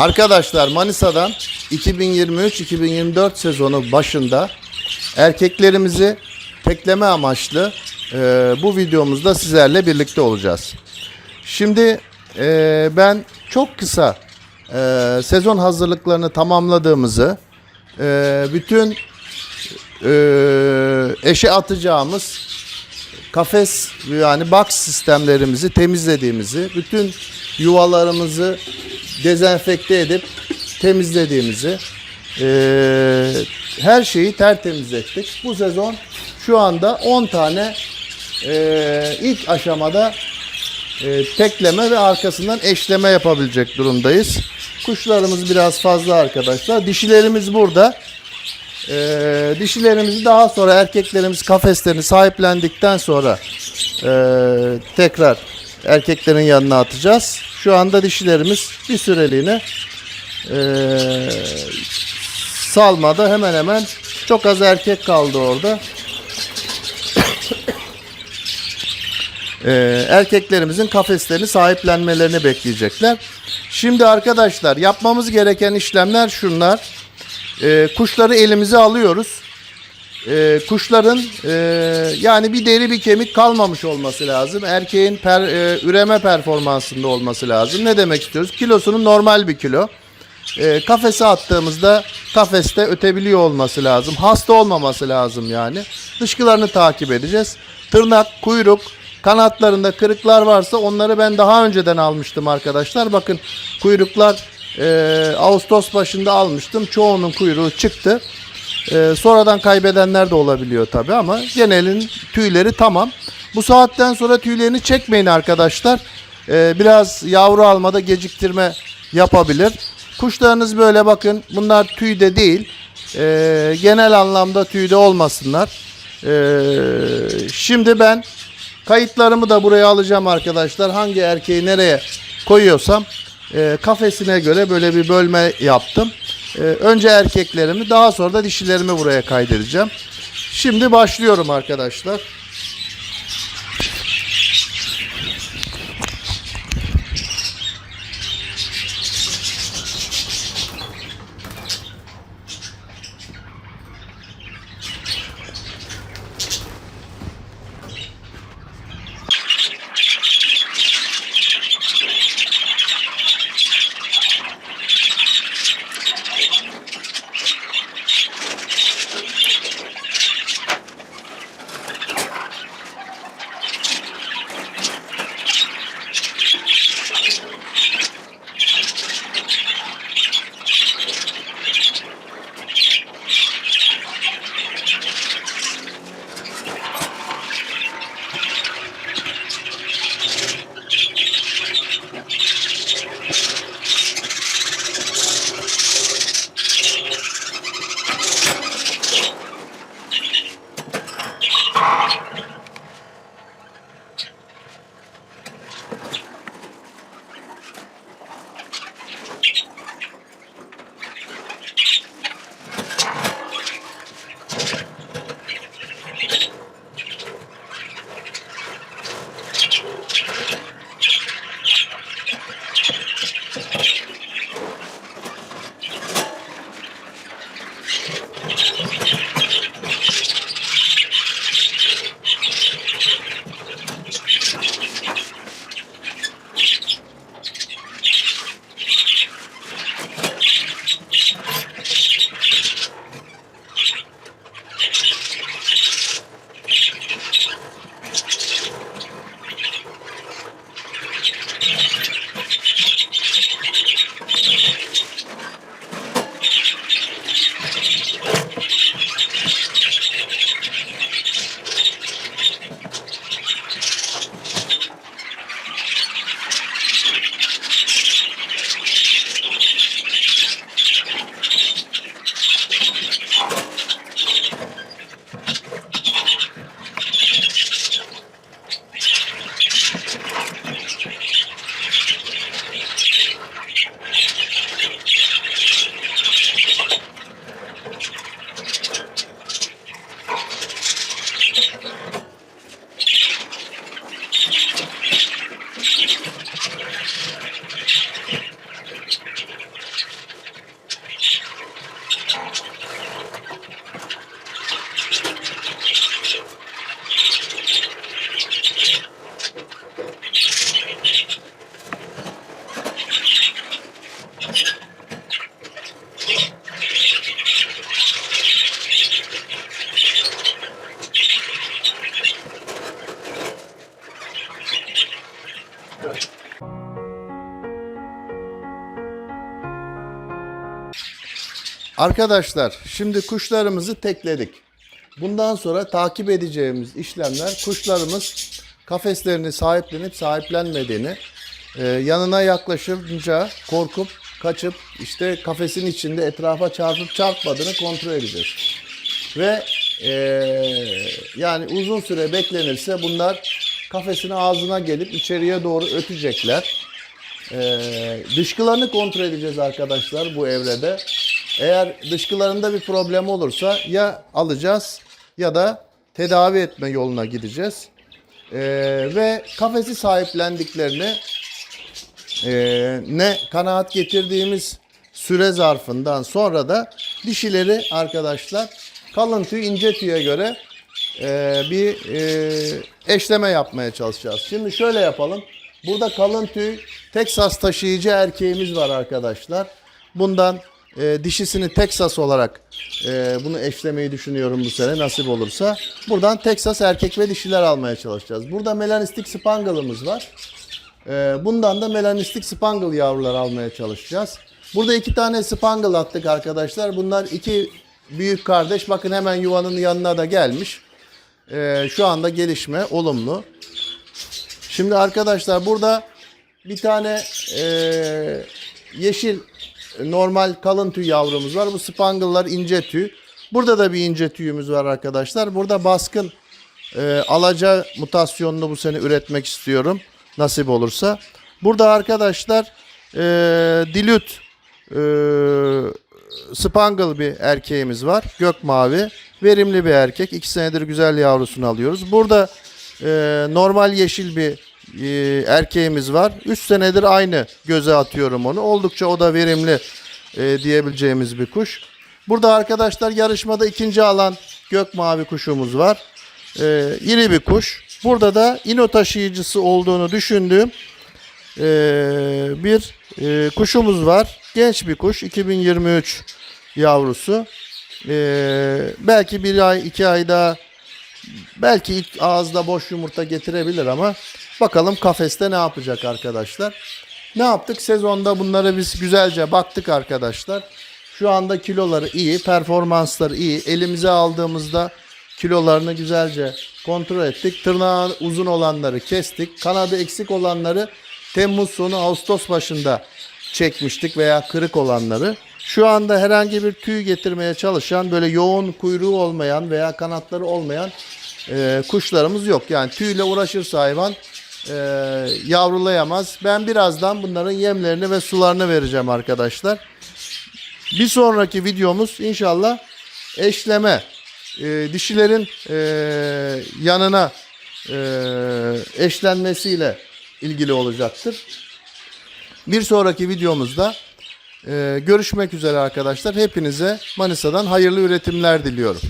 Arkadaşlar Manisa'dan 2023-2024 sezonu başında erkeklerimizi tekleme amaçlı e, bu videomuzda sizlerle birlikte olacağız. Şimdi e, ben çok kısa e, sezon hazırlıklarını tamamladığımızı, e, bütün e, eşe atacağımız kafes yani box sistemlerimizi temizlediğimizi, bütün yuvalarımızı dezenfekte edip temizlediğimizi, eee, her şeyi tertemiz ettik. Bu sezon şu anda 10 tane eee, ilk aşamada eee, tekleme ve arkasından eşleme yapabilecek durumdayız. Kuşlarımız biraz fazla arkadaşlar. Dişilerimiz burada. Ee, dişilerimizi daha sonra erkeklerimiz kafeslerini sahiplendikten sonra ee, tekrar erkeklerin yanına atacağız. Şu anda dişilerimiz bir süreliğine ee, salmada hemen hemen çok az erkek kaldı orada. Ee, erkeklerimizin kafeslerini sahiplenmelerini bekleyecekler. Şimdi arkadaşlar yapmamız gereken işlemler şunlar. Ee, kuşları elimize alıyoruz. Ee, kuşların e, yani bir deri bir kemik kalmamış olması lazım. Erkeğin per, e, üreme performansında olması lazım. Ne demek istiyoruz? Kilosunun normal bir kilo. Ee, kafese attığımızda kafeste ötebiliyor olması lazım. Hasta olmaması lazım yani. Dışkılarını takip edeceğiz. Tırnak, kuyruk, kanatlarında kırıklar varsa onları ben daha önceden almıştım arkadaşlar. Bakın kuyruklar e, Ağustos başında almıştım. Çoğunun kuyruğu çıktı. E, sonradan kaybedenler de olabiliyor tabi ama genelin tüyleri tamam. Bu saatten sonra tüylerini çekmeyin arkadaşlar. E, biraz yavru almada geciktirme yapabilir. Kuşlarınız böyle bakın bunlar tüyde değil. E, genel anlamda tüyde olmasınlar. E, şimdi ben kayıtlarımı da buraya alacağım arkadaşlar. Hangi erkeği nereye koyuyorsam e, kafesine göre böyle bir bölme yaptım. E, önce erkeklerimi daha sonra da dişilerimi buraya kaydedeceğim. Şimdi başlıyorum arkadaşlar. Arkadaşlar şimdi kuşlarımızı tekledik. Bundan sonra takip edeceğimiz işlemler kuşlarımız kafeslerini sahiplenip sahiplenmediğini e, yanına yaklaşınca korkup kaçıp işte kafesin içinde etrafa çarpıp çarpmadığını kontrol edeceğiz. Ve e, yani uzun süre beklenirse bunlar kafesin ağzına gelip içeriye doğru ötecekler. Ee, dışkılarını kontrol edeceğiz arkadaşlar bu evrede. Eğer dışkılarında bir problem olursa ya alacağız ya da tedavi etme yoluna gideceğiz. Ee, ve kafesi sahiplendiklerini e, ne kanaat getirdiğimiz süre zarfından sonra da dişileri arkadaşlar kalın tüy ince tüye göre e, bir e, eşleme yapmaya çalışacağız. Şimdi şöyle yapalım. Burada kalın tüy Texas taşıyıcı erkeğimiz var arkadaşlar. Bundan e, dişisini Texas olarak e, bunu eşlemeyi düşünüyorum bu sene nasip olursa. Buradan Texas erkek ve dişiler almaya çalışacağız. Burada melanistik spangle'ımız var. Ee, bundan da melanistik spangle yavrular almaya çalışacağız. Burada iki tane spangle attık arkadaşlar. Bunlar iki büyük kardeş. Bakın hemen yuvanın yanına da gelmiş. Ee, şu anda gelişme olumlu. Şimdi arkadaşlar burada bir tane e, yeşil normal kalın tüy yavrumuz var. Bu spangle'lar ince tüy. Burada da bir ince tüyümüz var arkadaşlar. Burada baskın e, alaca mutasyonunu bu sene üretmek istiyorum. Nasip olursa. Burada arkadaşlar e, dilüt e, spangle bir erkeğimiz var. Gök mavi. Verimli bir erkek. İki senedir güzel yavrusunu alıyoruz. Burada e, normal yeşil bir e, erkeğimiz var. Üç senedir aynı göze atıyorum onu. Oldukça o da verimli e, diyebileceğimiz bir kuş. Burada arkadaşlar yarışmada ikinci alan gök mavi kuşumuz var. E, iri bir kuş. Burada da ino taşıyıcısı olduğunu düşündüğüm e, bir kuşumuz var. Genç bir kuş. 2023 yavrusu. Belki bir ay iki ay daha belki ilk ağızda boş yumurta getirebilir ama bakalım kafeste ne yapacak arkadaşlar. Ne yaptık? Sezonda bunları biz güzelce baktık arkadaşlar. Şu anda kiloları iyi, performansları iyi. Elimize aldığımızda kilolarını güzelce kontrol ettik. Tırnağı uzun olanları kestik. Kanadı eksik olanları Temmuz sonu Ağustos başında çekmiştik veya kırık olanları. Şu anda herhangi bir tüy getirmeye çalışan böyle yoğun kuyruğu olmayan veya kanatları olmayan e, kuşlarımız yok. Yani tüyle uğraşırsa hayvan e, yavrulayamaz. Ben birazdan bunların yemlerini ve sularını vereceğim arkadaşlar. Bir sonraki videomuz inşallah eşleme. E, dişilerin e, yanına e, eşlenmesiyle ilgili olacaktır. Bir sonraki videomuzda e, görüşmek üzere arkadaşlar. Hepinize Manisa'dan hayırlı üretimler diliyorum.